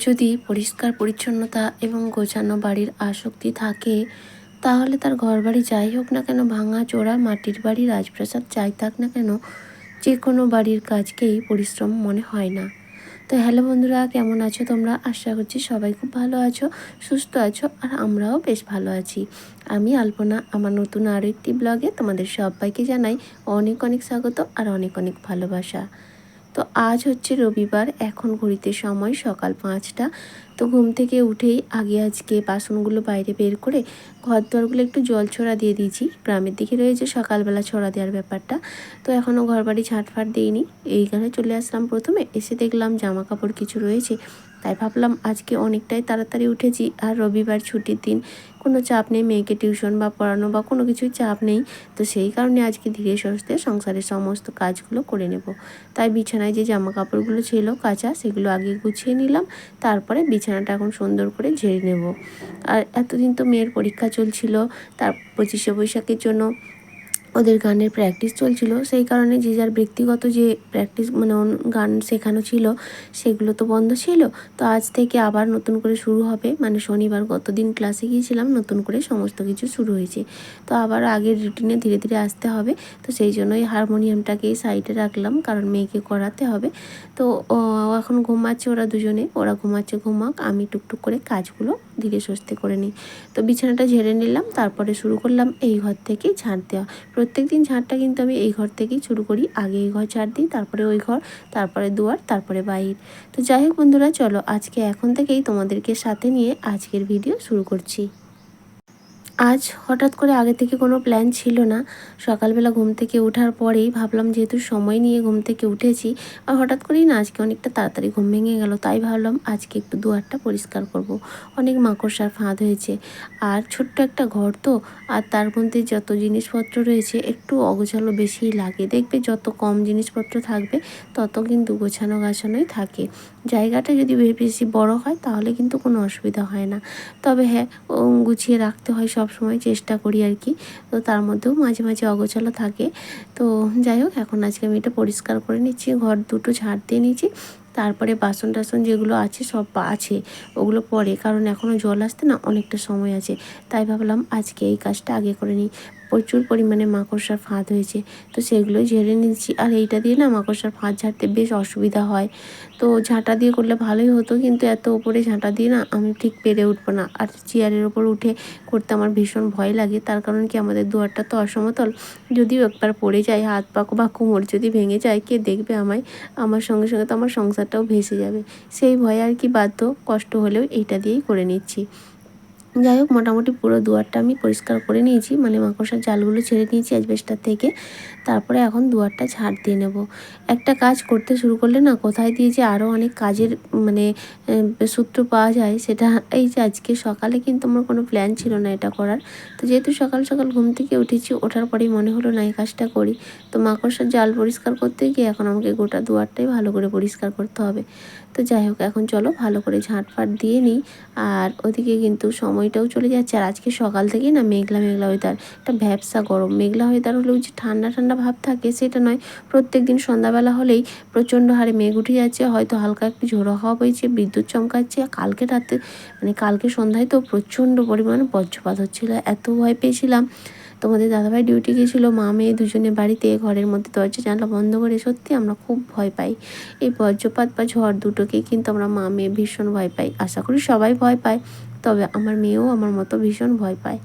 যদি পরিষ্কার পরিচ্ছন্নতা এবং গোছানো বাড়ির আসক্তি থাকে, তাহলে তার ঘরবাড়ি যাই হোক না কেন, ভাঙা, চোরা, মাটির বাড়ি, রাজপ্রাসাদ, যাই থাক না কেন, যে কোনো বাড়ির কাজকেই পরিশ্রম মনে হয় না। তো হ্যালো বন্ধুরা, কেমন আছো তোমরা? আশা করছি সবাই খুব ভালো আছো, সুস্থ আছো, আর আমরাও বেশ ভালো আছি। আমি আলপনা, আমার নতুন আরও একটি ব্লগে তোমাদের সবাইকে জানাই অনেক অনেক স্বাগত আর অনেক অনেক ভালোবাসা। তো আজ হচ্ছে রবিবার, এখন ঘড়িতে সময় সকাল পাঁচটা। তো ঘুম থেকে উঠেই আগে আজকে বাসনগুলো বাইরে বের করে ঘর দরগুলো একটু জল ছড়া দিয়ে দিয়েছি। গ্রামের দিকে রয়েছে সকালবেলা ছড়া দেওয়ার ব্যাপারটা। তো এখনও ঘরবাড়ি ঝাঁটফাট দিইনি। এইখানে চলে আসলাম প্রথমে, এসে দেখলাম জামা কাপড় কিছু রয়েছে। তাই ভাবলাম আজকে অনেকটাই তাড়াতাড়ি উঠেছি আর রবিবার ছুটির দিন। কোনো চাপ নেই, মেয়েকে টিউশন বা পড়ানো বা কোনো কিছুই চাপ নেই। তো সেই কারণে আজকে ধীরে সুস্থে সংসারের সমস্ত কাজগুলো করে নেব। তাই বিছানায় যে জামা কাপড়গুলো ছিল, কাঁচা, সেগুলো আগে গুছিয়ে নিলাম। তারপরে বিছানাটা এখন সুন্দর করে ঝেড়ে নেব। আর এতদিন তো মেয়ের পরীক্ষা চলছিল, তার পঁচিশে বৈশাখের জন্য ওদের গানের প্র্যাকটিস চলছিল। সেই কারণে যে যার ব্যক্তিগত যে প্র্যাকটিস মানে গান শেখানো ছিল, সেগুলো তো বন্ধ ছিল। তো আজ থেকে আবার নতুন করে শুরু হবে। মানে শনিবার গতদিন ক্লাসে গিয়েছিলাম, নতুন করে সমস্ত কিছু শুরু হয়েছে। তো আবার আগের রুটিনে ধীরে ধীরে আসতে হবে। তো সেই জন্যই হারমোনিয়ামটাকে সাইডে রাখলাম, কারণ মেয়েকে করাতে হবে। তো এখন ঘুমাচ্ছে ওরা দুজনে। ওরা ঘুমাচ্ছে, ঘুমাক, আমি টুকটুক করে কাজগুলো ধীরে সুস্থে করে নিই। তো বিছানাটা ঝেড়ে নিলাম, তারপরে শুরু করলাম এই ঘর থেকে ঝাঁট দেওয়া। প্রত্যেক দিন ঝাঁটটা কিন্তু আমি এই ঘর থেকেই শুরু করি, আগে এই ঘর ঝাঁট দিই, তারপরে ওই ঘর, তারপরে দুয়ার, তারপরে বাইর। তো যাই হোক বন্ধুরা, চলো আজকে এখন থেকেই তোমাদেরকে সাথে নিয়ে আজকের ভিডিও শুরু করছি। আজ হঠাৎ করে আগে থেকে কোনো প্ল্যান ছিল না। সকালবেলা ঘুম থেকে ওঠার পরেই ভাবলাম যেহেতু সময় নিয়ে ঘুম থেকে উঠেছি, আর হঠাৎ করেই না আজকে অনেকটা তাড়াতাড়ি ঘুম ভেঙে গেল, তাই ভাবলাম আজকে একটু দুয়ারটা পরিষ্কার করব। অনেক মাকড়সার ফাঁদ হয়েছে। আর ছোট্ট একটা ঘর তো, আর তার মধ্যে যত জিনিসপত্র রয়েছে একটু অগোছালো বেশিই লাগে। দেখবে যত কম জিনিসপত্র থাকবে, তত কিন্তু গোছানো গাছানোই থাকে। জায়গাটা যদি বেশি বড় হয়, তাহলে কিন্তু কোনো অসুবিধা হয় না। তবে হ্যাঁ গুছিয়ে রাখতে হয় সব সময় চেষ্টা করি আর কি। তো তার মধ্যেও মাঝে মাঝে অগোছালো থাকে। তো যাই হোক, এখন আজকে আমি এটা পরিষ্কার করে নিচ্ছি। ঘর দুটো ঝাড় দিয়ে নিচ্ছি তারপরে বাসন টাসন যেগুলো আছে সব আছে, ওগুলো পরে। কারণ এখনও জল আসতে না অনেকটা সময় আছে। তাই ভাবলাম আজকে এই কাজটা আগে করে নিই। প্রচুর পরিমাণে মাকড়সার ফাঁদ হয়েছে। তো সেগুলোই ঝেড়ে নিচ্ছি। আর এইটা দিয়ে না মাকড়সার ফাঁদ ঝাড়তে বেশ অসুবিধা হয়। তো ঝাঁটা দিয়ে করলে ভালোই হতো, কিন্তু এত ওপরে ঝাঁটা দিয়ে না আমি ঠিক পেরে উঠবো না। আর চেয়ারের ওপর উঠে করতে আমার ভীষণ ভয় লাগে। তার কারণ কি আমাদের দুয়ারটা তো অসমতল। যদিও একবার পড়ে যায়, হাত পা বা কোমর যদি ভেঙে যায়, কে দেখবে আমায়? আমার সঙ্গে সঙ্গে তো আমার সংসারটাও ভেসে যাবে। সেই ভয়ে আর কি বাধ্য, কষ্ট হলেও এইটা দিয়েই করে নিচ্ছি। যাই হোক, মোটামুটি পুরো দুয়ারটা আমি পরিষ্কার করে নিয়েছি। মানে মাকড়সার জালগুলো ছেড়ে নিয়েছি অ্যাজবেস্টার থেকে। তারপরে এখন দুয়ারটা ঝাড় দিয়ে নেব। একটা কাজ করতে শুরু করলে না, কোথায় দিয়ে যে আরও অনেক কাজের মানে সূত্র পাওয়া যায়, সেটা এই যে আজকে সকালে কিন্তু আমার কোনো প্ল্যান ছিল না এটা করার। তো যেহেতু সকাল সকাল ঘুম থেকে উঠেছি, ওঠার পরেই মনে হলো না এই কাজটা করি। তো মাকড়সার জাল পরিষ্কার করতে গিয়ে এখন আমাকে গোটা দুয়ারটাই ভালো করে পরিষ্কার করতে হবে। তো যাই হোক, এখন চলো ভালো করে ঝাঁট ঝাঁটফাট দিয়ে নিই। আর ওদিকে কিন্তু সময়টাও চলে যাচ্ছে। আর আজকে সকাল থেকেই না মেঘলা মেঘলা ওয়েদার একটা ভ্যাবসা গরম। মেঘলা ওয়েদার হলেও যে ঠান্ডা ঠান্ডা ভাব থাকে সেটা নয়। প্রত্যেক দিন সন্ধ্যাবেলা হলেই প্রচণ্ড হারে মেঘ উঠে যাচ্ছে। হয়তো হালকা একটু ঝোড়ো হাওয়া বইছে, বিদ্যুৎ চমকাচ্ছে। কালকে রাতে মানে কালকে সন্ধ্যায় তো প্রচণ্ড পরিমাণে বজ্রপাত হচ্ছিল। এত ভয় পেয়েছিলাম। তোমাদের দাদাভাই ডিউটি গিয়েছিল। মা, মেয়ে দুজনে বাড়িতে ঘরের মধ্যে দরজা, জানলা বন্ধ করে সত্যি আমরা খুব ভয় পাই। এই বজ্রপাত বা ঝড় দুটোকেই কিন্তু আমরা মা, মেয়ে ভীষণ ভয় পাই। আশা করি সবাই ভয় পায়। তবে আমার মেয়েও আমার মতো ভীষণ ভয় পায়।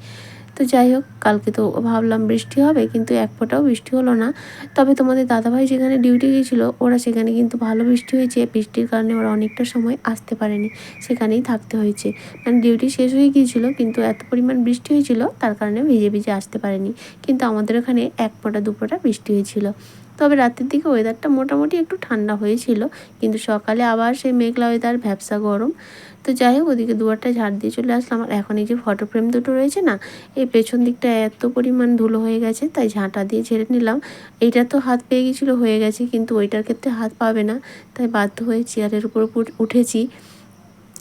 তো যাই হোক, কালকে তো ভাবলাম বৃষ্টি হবে, কিন্তু এক ফোঁটাও বৃষ্টি হলো না। তবে তোমাদের দাদাভাই যেখানে ডিউটি গিয়েছিল ওরা সেখানে কিন্তু ভালো বৃষ্টি হয়েছে। বৃষ্টির কারণে ওরা অনেকটা সময় আসতে পারেনি, সেখানেই থাকতে হয়েছে। মানে ডিউটি শেষ হয়ে গিয়েছিল, কিন্তু এত পরিমাণ বৃষ্টি হয়েছিল, তার কারণে ভিজে ভিজে আসতে পারেনি। কিন্তু আমাদের ওখানে এক ফোঁটা, দু ফোঁটা বৃষ্টি হয়েছিল। তবে রাতের দিকে ওয়েদারটা মোটামুটি একটু ঠান্ডা হয়েছিল, কিন্তু সকালে আবার সেই মেঘলা ওয়েদার ভ্যাবসা গরম। তো যাই হোক, ওদিকে দুয়ারটা ঝাড় দিয়ে চলে আসলাম। আর এখন এই যে ফটো ফ্রেম দুটো রয়েছে না, এই পেছন দিকটা এত পরিমাণ ধুলো হয়ে গেছে, তাই ঝাঁটা দিয়ে ঝেড়ে নিলাম। এইটা তো হাত পেয়ে গেছিল, হয়ে গেছে, কিন্তু ওইটার ক্ষেত্রে হাত পাবে না। তাই বাধ্য হয়ে চেয়ারের উপর উঠেছি।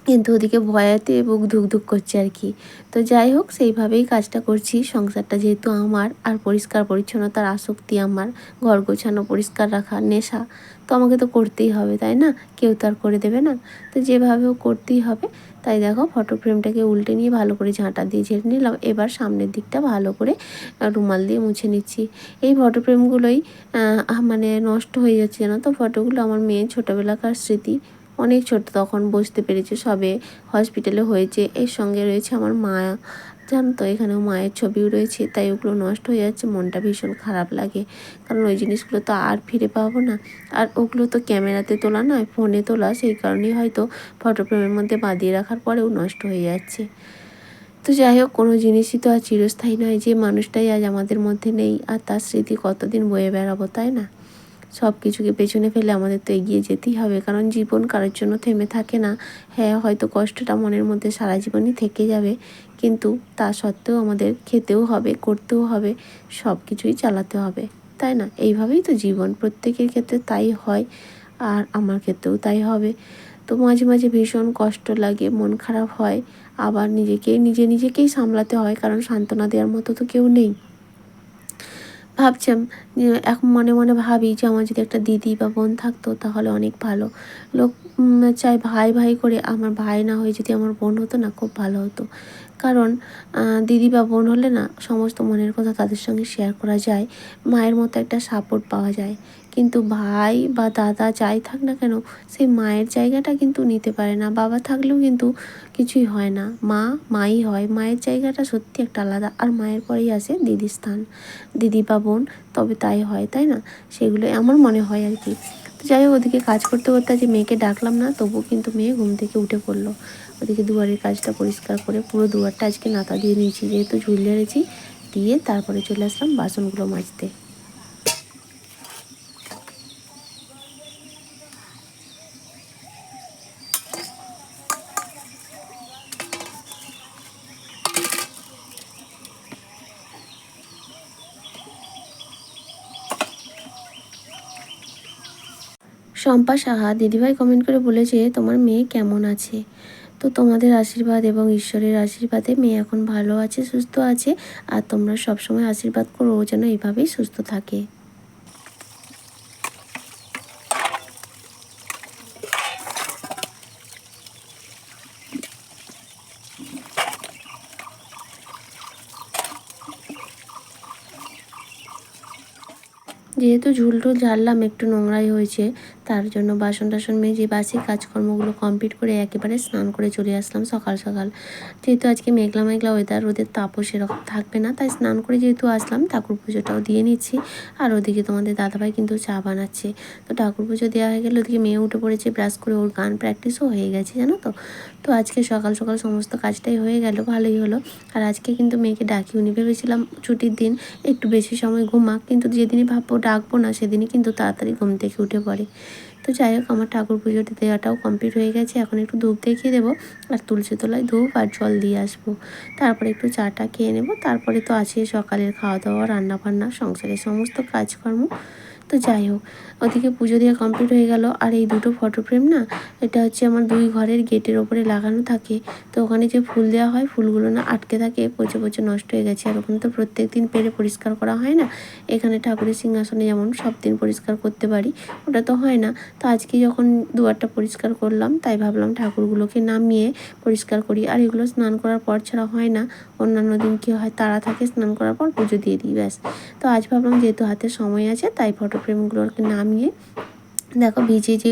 কিন্তু ওদিকে ভয়াতে বুক ধুক ধুক করছে আর কি। তো যাই হোক, সেইভাবেই কাজটা করছি। সংসারটা যেহেতু আমার আর পরিষ্কার পরিচ্ছন্নতার আসক্তি আমার, ঘর গোছানো, পরিষ্কার রাখা, নেশা, তো আমাকে তো করতেই হবে, তাই না? কেউ তো আর করে দেবে না। তো যেভাবেও করতেই হবে। তাই দেখো ফটো ফ্রেমটাকে উল্টে নিয়ে ভালো করে ঝাঁটা দিয়ে ঝেড়ে নিলাম। এবার সামনের দিকটা ভালো করে রুমাল দিয়ে মুছে নিচ্ছি। এই ফটো ফ্রেমগুলোই মানে নষ্ট হয়ে যাচ্ছে জানো তো? ফটোগুলো আমার মেয়ের ছোটোবেলাকার স্মৃতি। অনেক ছোট, তখন বুঝতে পেরেছে সবে হসপিটালে হয়েছে। এর সঙ্গে রয়েছে আমার মা। জানো তো, এখানেও মায়ের ছবিও রয়েছে, তাই ওগুলো নষ্ট হয়ে যাচ্ছে, মনটা ভীষণ খারাপ লাগে। কারণ ওই জিনিসগুলো তো আর ফিরে পাবো না। আর ওগুলো তো ক্যামেরাতে তোলা নয়, ফোনে তোলা, সেই কারণেই হয়তো ফটো ফ্রেমের মধ্যে বাঁধিয়ে রাখার পরেও নষ্ট হয়ে যাচ্ছে। তো যাই হোক, কোনো জিনিসই তো আর চিরস্থায়ী নয় যে মানুষটাই আজ আমাদের মধ্যে নেই, আর তার স্মৃতি কতদিন বয়ে বেড়াবো, তাই না? সব কিছুকে পেছনে ফেলে আমাদের তো এগিয়ে যেতেই হবে। কারণ জীবন কারোর জন্য থেমে থাকে না। হ্যাঁ হয়তো কষ্টটা মনের মধ্যে সারা জীবনই থেকে যাবে, কিন্তু তা সত্ত্বেও আমাদের খেতেও হবে, করতেও হবে সব কিছুই চালাতে হবে। তাই না? এইভাবেই তো জীবন। প্রত্যেকের ক্ষেত্রে তাই হয়, আর আমার ক্ষেত্রেও তাই হবে। তো মাঝে মাঝে ভীষণ কষ্ট লাগে, মন খারাপ হয়। আবার নিজেকে নিজে নিজেকেই সামলাতে হয়, কারণ সান্ত্বনা দেওয়ার মতো তো কেউ নেই। ভাবছিলাম এখন মনে মনে ভাবি যে আমার যদি একটা দিদি বা বোন থাকতো তাহলে অনেক ভালো। লোক চাই ভাই ভাই করে। আমার ভাই না হয়ে যদি আমার বোন হতো না, খুব ভালো হতো। কারণ দিদি বা বোন হলে না সমস্ত মনের কথা তাদের সঙ্গে শেয়ার করা যায়। মায়ের মতো একটা সাপোর্ট পাওয়া যায়। কিন্তু ভাই বা দাদা যাই থাক না কেন, সেই মায়ের জায়গাটা কিন্তু নিতে পারে না। বাবা থাকলেও কিন্তু কিছুই হয় না। মা, মাই হয়। মায়ের জায়গাটা সত্যি একটা আলাদা। আর মায়ের পরেই আসে দিদির স্থান। দিদি বা বোন, তবে তাই হয়, তাই না? সেগুলো আমার মনে হয় আর কি। তো যাই হোক, ওদিকে কাজ করতে করতে আজ মেয়েকে ডাকলাম না, তবুও কিন্তু মেয়ে ঘুম থেকে উঠে পড়ল। ওদিকে দুয়ারের কাজটা পরিষ্কার করে পুরো দুয়ারটা আজকে নাতা দিয়ে নিয়েছি, যেহেতু ঝুল ঝেড়েছি দিয়ে তারপরে চলে আসলাম বাসনগুলো মাজতে। শম্পা সাহা দিদিভাই কমেন্ট করে বলেছে, তোমার মেয়ে কেমন আছে? তো তোমাদের আশীর্বাদ এবং ঈশ্বরের আশীর্বাদে মেয়ে এখন ভালো আছে, সুস্থ আছে, আর তোমরা সবসময় আশীর্বাদ করো যেন এইভাবেই সুস্থ থাকে। যেহেতু ঝুল টুল ঝাড়লাম, একটু নোংরাই হয়েছে তার জন্য বাসন টাসন মেজে বাসি কাজকর্মগুলো কমপ্লিট করে একেবারে স্নান করে চলে আসলাম সকাল সকাল। যেহেতু আজকে মেঘলা মেঘলা ওয়েদার রোদের তাপও সেরকম থাকবে না, তাই স্নান করে যেহেতু আসলাম, ঠাকুর পুজোটাও দিয়ে নিচ্ছি। আর ওদিকে তোমাদের দাদাভাই কিন্তু চা বানাচ্ছে। তো ঠাকুর পুজো দেওয়া হয়ে গেলে ওদিকে মেয়ে উঠে পড়েছে ব্রাশ করে ওর গান প্র্যাকটিসও হয়ে গেছে, জানো তো? তো আজকে সকাল সকাল সমস্ত কাজটাই হয়ে গেল, ভালোই হলো। আর আজকে কিন্তু মেয়েকে ডাকি, উনি ভেবেছিলাম ছুটির দিন একটু বেশি সময় ঘুমাক, কিন্তু যেদিনই ভাববো ডাকবো না, সেদিনই কিন্তু তাড়াতাড়ি ঘুম থেকে উঠে পড়ে। তো যাই হোক, আমার ঠাকুর পুজোটি দেওয়াটাও কমপ্লিট হয়ে গেছে। এখন একটু ধূপ দেখিয়ে দেবো আর তুলসী তলায় ধূপ আর জল দিয়ে আসব। তারপরে একটু চাটা খেয়ে নেব। তারপরে তো আছে সকালের খাওয়া দাওয়া রান্না বান্না সংসারের সমস্ত কাজকর্ম। তো যাই হোক, ওদিকে পুজো দেওয়া কমপ্লিট হয়ে গেল। আর এই দুটো ফটো ফ্রেম না, এটা হচ্ছে আমার দুই ঘরের গেটের ওপরে লাগানো থাকে। তো ওখানে যে ফুল দেওয়া হয়, ফুলগুলো না আটকে থাকে, পচে পচে নষ্ট হয়ে গেছে। আর ওখানে তো প্রত্যেক দিন পেরে পরিষ্কার করা হয় না। এখানে ঠাকুরের সিংহাসনে যেমন সব দিন পরিষ্কার করতে পারি, ওটা তো হয় না। তো আজকে যখন দুয়ারটা পরিষ্কার করলাম, তাই ভাবলাম ঠাকুরগুলোকে নামিয়ে পরিষ্কার করি। আর এগুলো স্নান করার পর ছাড়া হয় না, অন্যান্য দিন কী হয়, তারা থাকে, স্নান করার পর পুজো দিয়ে দিই, ব্যাস। তো আজ ভাবলাম যেহেতু হাতে সময় আছে, তাই ফটো ফ্রেমগুলোকে নামিয়ে, দেখো ভিজিয়ে যে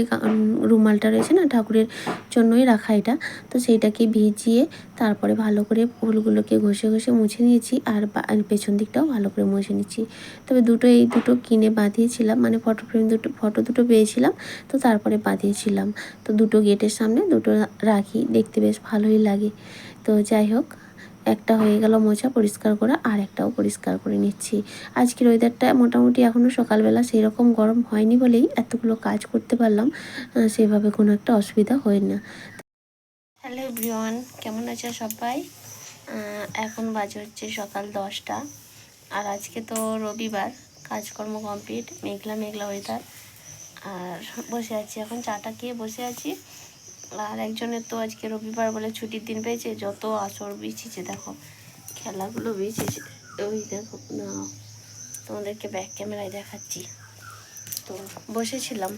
রুমালটা রয়েছে না, ঠাকুরের জন্যই রাখা এটা, তো সেইটাকে ভিজিয়ে তারপরে ভালো করে ফুলগুলোকে ঘষে ঘষে মুছে নিয়েছি আর পেছন দিকটাও ভালো করে মুছে নিচ্ছি। তবে দুটো, এই দুটো কিনে বাঁধিয়েছিলাম মানে ফটো ফ্রেম দুটো ফটো দুটো পেয়েছিলাম, তো তারপরে বাঁধিয়েছিলাম। তো দুটো গেটের সামনে দুটো রাখি, দেখতে বেশ ভালোই লাগে। তো যাই হোক একটা হয়ে গেল মোছা পরিষ্কার করা আর একটাও পরিষ্কার করে নিচ্ছি। আজকের ওয়েদারটা মোটামুটি এখনও সকালবেলা সেই রকম গরম হয়নি বলেই এতগুলো কাজ করতে পারলাম সেভাবে কোনো একটা অসুবিধা হয় না হ্যালো এভরিওয়ান কেমন আছে সবাই? এখন বাজে হচ্ছে সকাল দশটা, আর আজকে তো রবিবার, কাজকর্ম কমপ্লিট মেঘলা মেঘলা ওয়েদার আর বসে আছি এখন চাটা খেয়ে বসে আছি। আর একজনের তো আজকে রবিবার বলে ছুটির দিন পেয়েছে যত আসর বিছিয়েছে দেখো খেলাগুলো বিছিয়েছে। ওই দেখো না তোমাদেরকে ব্যাক ক্যামেরায় দেখাচ্ছি। তো বসেছিলাম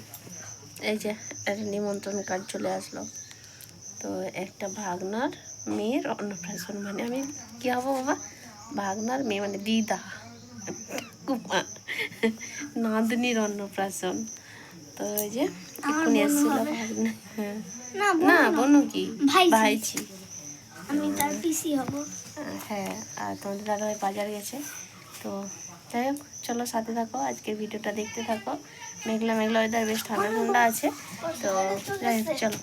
এই যে একটা নিমন্ত্রণ কার্ড চলে আসলো। তো একটা ভাগনার মেয়ের অন্নপ্রাশন মানে আমি কী হব বাবা? ভাগনার মেয়ে মানে দিদা কুমার নাতনির অন্নপ্রাশন। তো ওই যে এক্ষুনি এসেছিল ভাগনা। হ্যাঁ। না বোনু কি? ভাইঝি। ভাইছি আমি তার পিসি হব। হ্যাঁ আর তোমাদের দাদাভাই বাজার গেছে। তো যাই হোক চলো সাথে থাকো আজকের ভিডিওটা দেখতে থাকো। মেঘলা মেঘলা ওয়েদার বেশ ঠান্ডা ঠান্ডা আছে। তো যাই হোক চলো।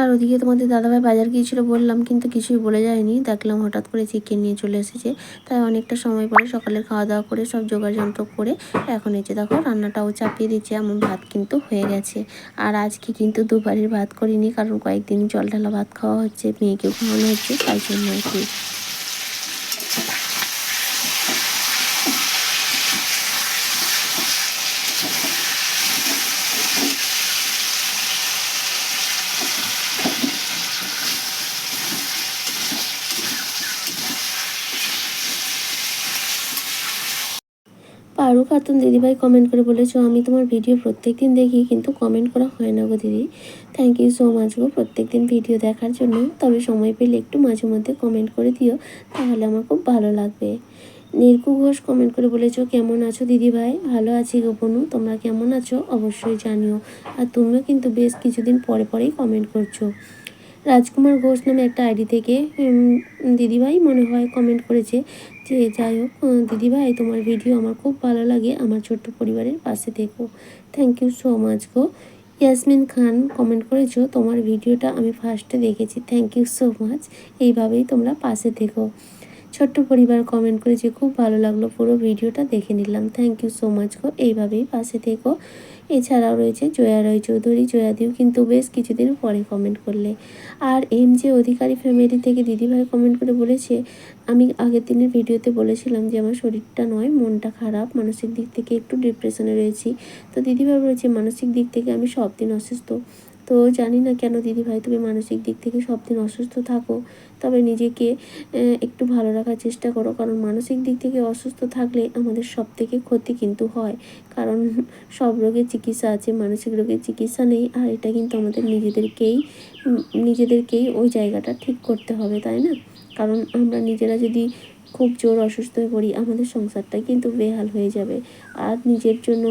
আর ওদিকে তোমাদের দাদাভাই বাজার গিয়েছিল বললাম, কিন্তু কিছুই বলে যায়নি। দেখলাম হঠাৎ করে চিকেন নিয়ে চলে এসেছে। তাই অনেকটা সময় পরে সকালের খাওয়া দাওয়া করে, সব জোগাড় যন্ত্র করে এখন এসে দেখো রান্নাটাও চাপিয়ে দিচ্ছে। এমন ভাত কিন্তু হয়ে গেছে। আর আজকে কিন্তু দুবারের ভাত করিনি, কারণ কয়েকদিন জল ঢালা ভাত খাওয়া হচ্ছে মেয়েকে ঘুমানো হচ্ছে, তাই জন্য আর কি। পারু খাতুন দিদিভাই কমেন্ট করে বলেছ, আমি তোমার ভিডিও প্রত্যেক দিন দেখি, কিন্তু কমেন্ট করা হয় না গো দিদি। থ্যাংক ইউ সো মাচ গো প্রত্যেক দিন ভিডিও দেখার জন্য। তবে সময় পেলে একটু মাঝে মধ্যে কমেন্ট করে দিও, তাহলে আমার খুব ভালো লাগবে। নির্কু ঘোষ কমেন্ট করে বলেছ, কেমন আছো দিদিভাই? ভালো আছি গো বনু, তোমরা কেমন আছো? অবশ্যই জানিও। আর তুমিও কিন্তু বেশ কিছুদিন পরে পরেই কমেন্ট করছ। রাজকুমার ঘোষ নামে একটা আইডি থেকে দিদিভাই মনে হয় কমেন্ট করেছে যে, যাই হোক দিদিভাই, তোমার ভিডিও আমার খুব ভালো লাগে, আমার ছোট্ট পরিবারের পাশে দেখো থ্যাংক ইউ সো মাচ গো। ইয়াসমিন খান কমেন্ট করেছ, তোমার ভিডিওটা আমি ফার্স্টে দেখেছি। থ্যাংক ইউ সো মাচ এইভাবেই তোমরা পাশে থেকো। ছোট্ট পরিবার কমেন্ট করেছে খুব ভালো লাগল পুরো ভিডিওটা দেখে নিলাম। থ্যাংক ইউ সো মাচ গো। এইভাবেই পাশে থেকো। এছাড়াও রয়েছে জয়া রয় চৌধুরী। জয়াদিও কিন্তু বেশ কিছুদিন পরে কমেন্ট করলে। আর এম যে অধিকারী ফ্যামিলি থেকে দিদিভাই কমেন্ট করে বলেছে, আমি আগের দিনের ভিডিওতে বলেছিলাম যে আমার শরীরটা নয়, মনটা খারাপ, মানসিক দিক থেকে একটু ডিপ্রেশনে রয়েছি। তো দিদিভাই বলেছে, মানসিক দিক থেকে আমি সব দিন অসুস্থ। তো জানি না কেন দিদিভাই, তুমি মানসিক দিক থেকে সব দিন অসুস্থ থাকো। তবে নিজেকে একটু ভালো রাখার চেষ্টা করো। কারণ মানসিক দিক থেকে অসুস্থ থাকলে আমাদের সব থেকে ক্ষতি কিন্তু হয়। কারণ সব রোগের চিকিৎসা আছে, মানসিক রোগের চিকিৎসা নেই, আর এটা কিন্তু আমাদের নিজেদেরকেই নিজেদেরকেই ওই জায়গাটা ঠিক করতে হবে, তাই না? কারণ আমরা নিজেরা যদি খুব জোর অসুস্থ হয়ে পড়ি, আমাদের সংসারটা কিন্তু বেহাল হয়ে যাবে। আর নিজের জন্য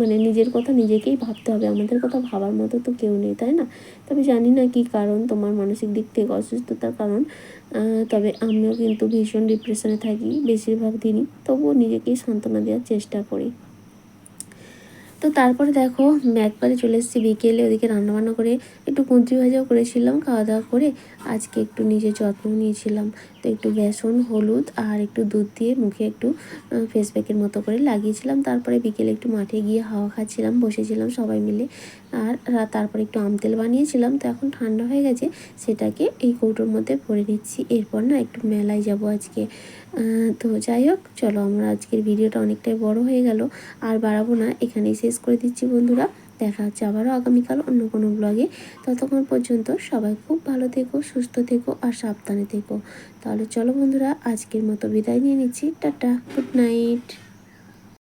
মানে নিজের কথা নিজেকেই ভাবতে হবে, আমাদের কথা ভাবার মতো তো কেউ নেই, তাই না? তবে জানি না কি কারণ, তোমার মানসিক দিক থেকে অসুস্থতার কারণ তবে আমিও কিন্তু ভীষণ ডিপ্রেশনে থাকি বেশিরভাগ দিনই, তবুও নিজেকেই সান্ত্বনা দেওয়ার চেষ্টা করি। তো তারপরে দেখো, একবারে চলে এসেছি বিকেলে, ওদিকে রান্নাবান্না করে একটু কুঁদরি ভাজাও করেছিলাম, খাওয়া দাওয়া করে আজকে একটু নিজের যত্ন নিয়েছিলাম। তো একটু বেসন হলুদ আর একটু দুধ দিয়ে মুখে একটু ফেস প্যাকের মতো করে লাগিয়েছিলাম। তারপরে বিকেলে একটু মাঠে গিয়ে হাওয়া খাচ্ছিলাম, বসেছিলাম সবাই মিলে। আর তারপরে একটু আম তেল বানিয়েছিলাম। তো এখন ঠান্ডা হয়ে গেছে, সেটাকে এই কৌটোর মধ্যে ভরে নিচ্ছি। এরপর না একটু মেলায় যাব আজকে। তো যাই হোক, চলো আমরা আজকের ভিডিওটা অনেকটাই বড় হয়ে গেল। আর বাড়াবো না, এখানেই শেষ করে দিচ্ছি বন্ধুরা। দেখা হচ্ছে আবারও আগামীকাল অন্য কোনো ব্লগে ততক্ষণ পর্যন্ত সবাই খুব ভালো থেকো, সুস্থ থেকো আর সাবধানে থেকো। তাহলে চলো বন্ধুরা, আজকের মতো বিদায় নিয়ে নিচ্ছি। Tata good night